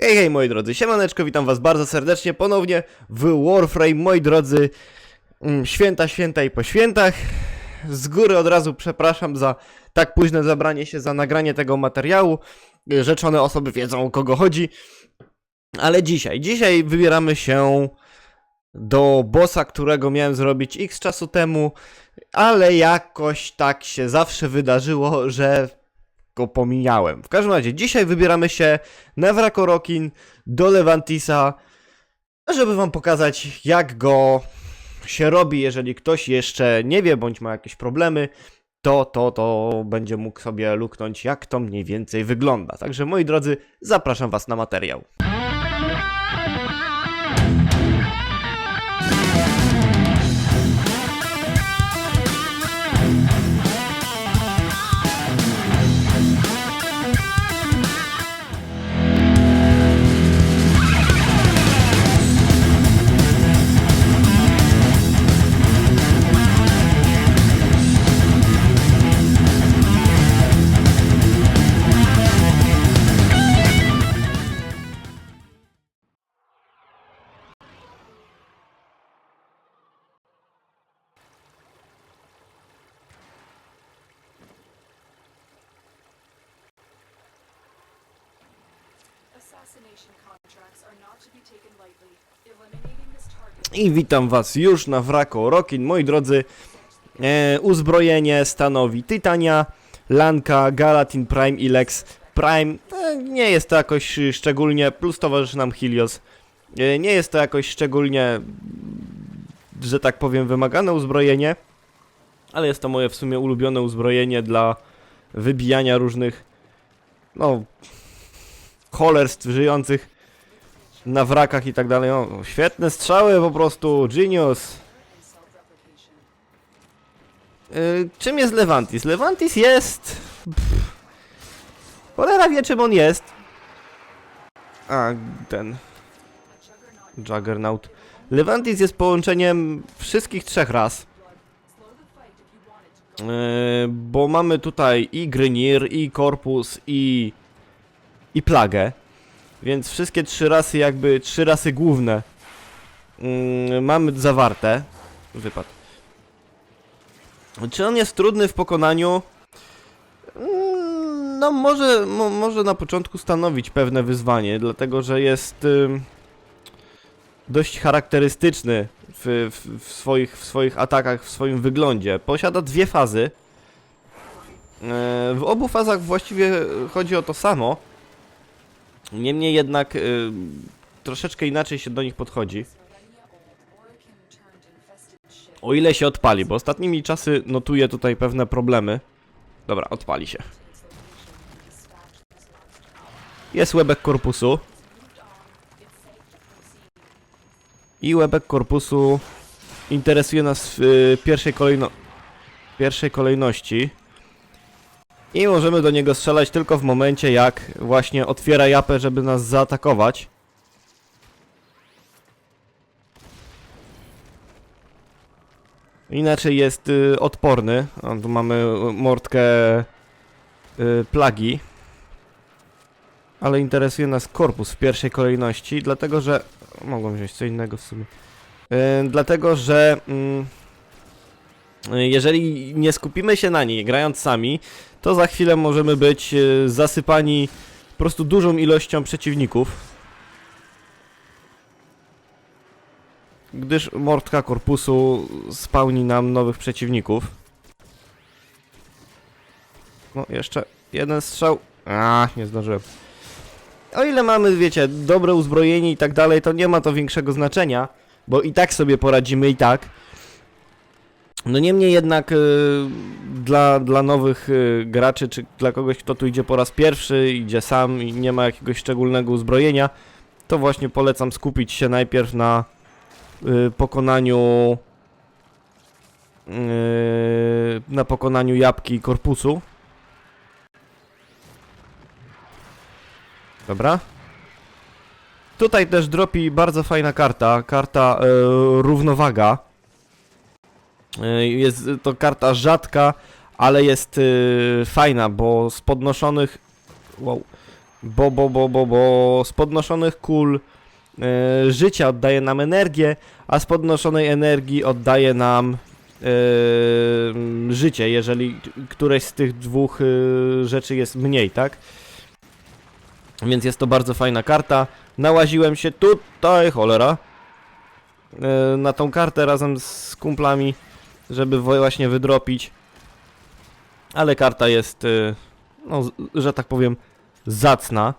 Hej, hej moi drodzy, siemaneczko, witam was bardzo serdecznie ponownie w Warframe, moi drodzy, mm, święta, święta i po świętach. Z góry od razu przepraszam za tak późne zabranie się za nagranie tego materiału. Rzeczone osoby wiedzą o kogo chodzi. Ale dzisiaj, dzisiaj wybieramy się do bossa, którego miałem zrobić x czasu temu, ale jakoś tak się zawsze wydarzyło, że go pomijałem. W każdym razie, dzisiaj wybieramy się na Wrakorokin do Levantisa, żeby wam pokazać, jak go się robi, jeżeli ktoś jeszcze nie wie, bądź ma jakieś problemy, to, to, to będzie mógł sobie luknąć, jak to mniej więcej wygląda. Także, moi drodzy, zapraszam was na materiał. I witam was już na Wrakorokin, moi drodzy. E, uzbrojenie stanowi Titania, Lanka, Galatin Prime i Lex Prime. E, nie jest to jakoś szczególnie, plus towarzyszy nam Helios. E, nie jest to jakoś szczególnie, że tak powiem, wymagane uzbrojenie, ale jest to moje w sumie ulubione uzbrojenie dla wybijania różnych, no, cholerstw żyjących na wrakach i tak dalej. O, świetne strzały po prostu, genius. Yy, czym jest Levantis? Levantis jest... Pff. Cholera wie czym on jest. A, ten... Juggernaut. Levantis jest połączeniem wszystkich trzech to Yy, bo mamy tutaj i Grynir, i Korpus, i... i Plagę. Więc wszystkie trzy rasy, jakby trzy rasy główne yy, mamy zawarte. Wypad. Czy on jest trudny w pokonaniu? Mm, No może, mo, może na początku stanowić pewne wyzwanie, dlatego że jest dość charakterystyczny w, w, w, swoich, w swoich atakach, w swoim wyglądzie. Posiada dwie fazy. E, W obu fazach właściwie chodzi o to samo. Niemniej jednak y, troszeczkę inaczej się do nich podchodzi. O ile się odpali, bo ostatnimi czasy notuję tutaj pewne problemy. Dobra, odpali się. Jest łebek korpusu. I łebek korpusu interesuje nas w y, pierwszej, kolejno pierwszej kolejności. I możemy do niego strzelać tylko w momencie, jak właśnie otwiera japę, żeby nas zaatakować. Inaczej jest y, odporny. Tu mamy y, mordkę y, plagi. Ale interesuje nas korpus w pierwszej kolejności, dlatego że. Mogłem wziąć co innego w sumie. Y, dlatego, że. Mm, y, jeżeli nie skupimy się na niej, grając sami, to za chwilę możemy być y, zasypani po prostu dużą ilością przeciwników. gdyż mordka korpusu spełni nam nowych przeciwników. No, jeszcze jeden strzał. A, nie zdążyłem. O ile mamy, wiecie, dobre uzbrojenie i tak dalej, to nie ma to większego znaczenia, bo i tak sobie poradzimy i tak. No niemniej jednak y, dla, dla nowych y, graczy, czy dla kogoś, kto tu idzie po raz pierwszy, idzie sam i nie ma jakiegoś szczególnego uzbrojenia, to właśnie polecam skupić się najpierw na y, pokonaniu y, na pokonaniu jabłki i korpusu. Dobra. Tutaj też dropi bardzo fajna karta, karta y, równowaga. Y, jest to karta rzadka, ale jest y, fajna, bo z podnoszonych wow, bo, bo, bo, bo, bo z podnoszonych kul e, życia oddaje nam energię, a z podnoszonej energii oddaje nam e, życie, jeżeli któreś z tych dwóch e, rzeczy jest mniej, tak? Więc jest to bardzo fajna karta. Nałaziłem się tutaj, cholera, e, na tą kartę razem z kumplami, żeby właśnie wydropić. Ale karta jest, e, no, że tak powiem, zacna.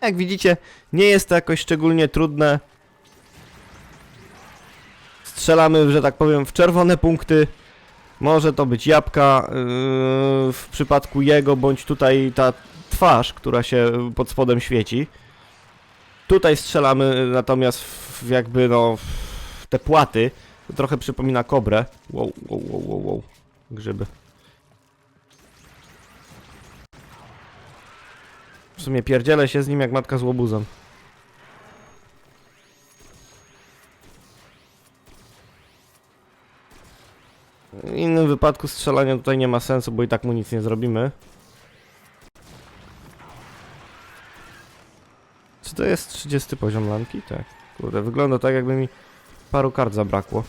Jak widzicie, nie jest to jakoś szczególnie trudne. Strzelamy, że tak powiem, w czerwone punkty. Może to być jabłka yy, w przypadku jego, bądź tutaj ta twarz, która się pod spodem świeci. Tutaj strzelamy natomiast w jakby no w te płaty. To trochę przypomina kobrę. Wow, wow, wow, wow, wow. Grzyby. W sumie pierdzielę się z nim jak matka z łobuzem. Wypadku strzelania tutaj nie ma sensu, bo i tak mu nic nie zrobimy. Czy to jest 30 poziom lanki? Tak. Kurde, wygląda tak jakby mi paru kart zabrakło.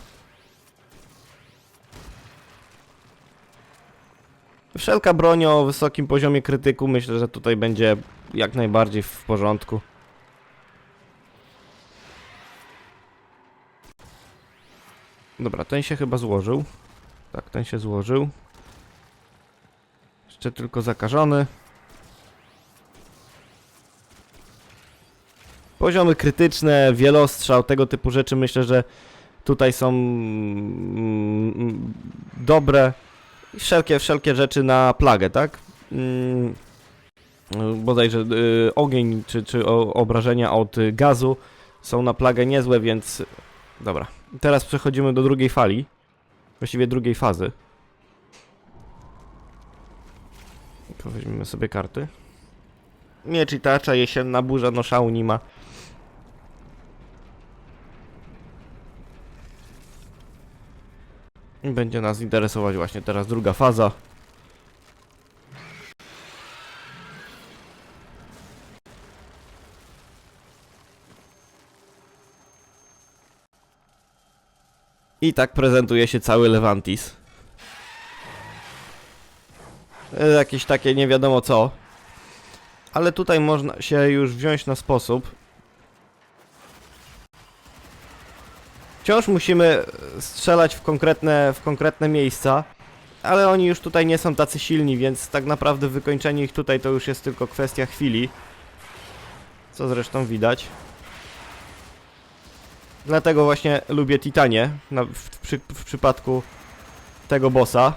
Wszelka broń o wysokim poziomie krytyku myślę, że tutaj będzie jak najbardziej w porządku. Dobra, ten się chyba złożył. Tak, ten się złożył. Jeszcze tylko zakażony. Poziomy krytyczne, wielostrzał, tego typu rzeczy myślę, że tutaj są mm, dobre. I Wszelkie, wszelkie rzeczy na plagę, tak? Mm, bodajże y, ogień czy, czy obrażenia od gazu są na plagę niezłe, więc dobra. Teraz przechodzimy do drugiej fali. Właściwie drugiej fazy. Weźmiemy sobie karty. Miecz i tarcza, jesienna burza, no szału nie ma. Będzie nas interesować właśnie teraz druga faza. I tak prezentuje się cały Levantis. E, Jakieś takie nie wiadomo co. Ale tutaj można się już wziąć na sposób. Wciąż musimy e, strzelać w konkretne, w konkretne miejsca. Ale oni już tutaj nie są tacy silni, więc tak naprawdę wykończenie ich tutaj to już jest tylko kwestia chwili. Co zresztą widać. Dlatego właśnie lubię Titanie na, w, w, przy, w przypadku tego bossa.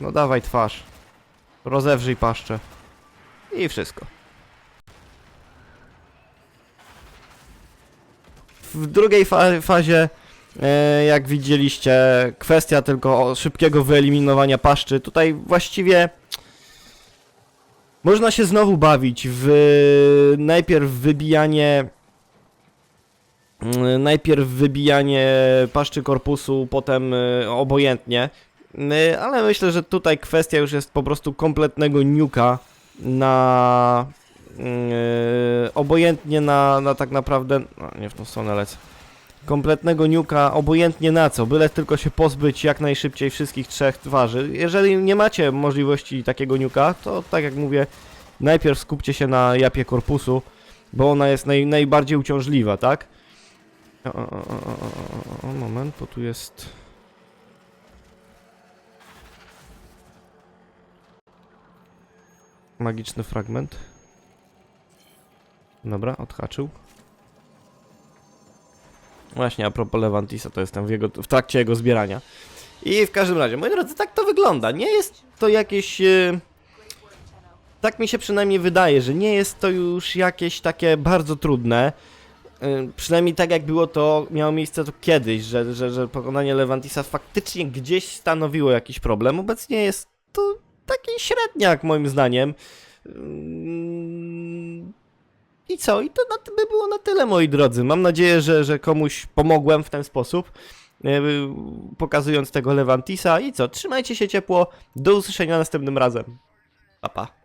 No dawaj twarz. Rozewrzyj paszczę. I wszystko. W drugiej fa fazie, e, jak widzieliście, kwestia tylko szybkiego wyeliminowania paszczy. Tutaj właściwie można się znowu bawić w najpierw wybijanie mm, najpierw wybijanie paszczy korpusu, potem y, obojętnie. Y, Ale myślę, że tutaj kwestia już jest po prostu kompletnego niuka na y, obojętnie na, na tak naprawdę no, nie w tą stronę lecę. Kompletnego niuka, obojętnie na co, byle tylko się pozbyć jak najszybciej wszystkich trzech twarzy. Jeżeli nie macie możliwości takiego niuka, to tak jak mówię, najpierw skupcie się na japie korpusu, bo ona jest naj, najbardziej uciążliwa, tak? O, o, o, o, moment, bo tu jest... Magiczny fragment. Dobra, odhaczył. Właśnie, a propos Levantisa, to jestem w, jego, w trakcie jego zbierania. I w każdym razie, moi drodzy, tak to wygląda. Nie jest to jakieś... E, tak mi się przynajmniej wydaje, że nie jest to już jakieś takie bardzo trudne. Y, Przynajmniej tak jak było to, miało miejsce to kiedyś, że, że, że pokonanie Levantisa faktycznie gdzieś stanowiło jakiś problem. Obecnie jest to taki średniak moim zdaniem. I co? I to na, by było na tyle, moi drodzy. Mam nadzieję, że, że komuś pomogłem w ten sposób, e, pokazując tego Levantisa. I co? Trzymajcie się ciepło. Do usłyszenia następnym razem. Pa, pa.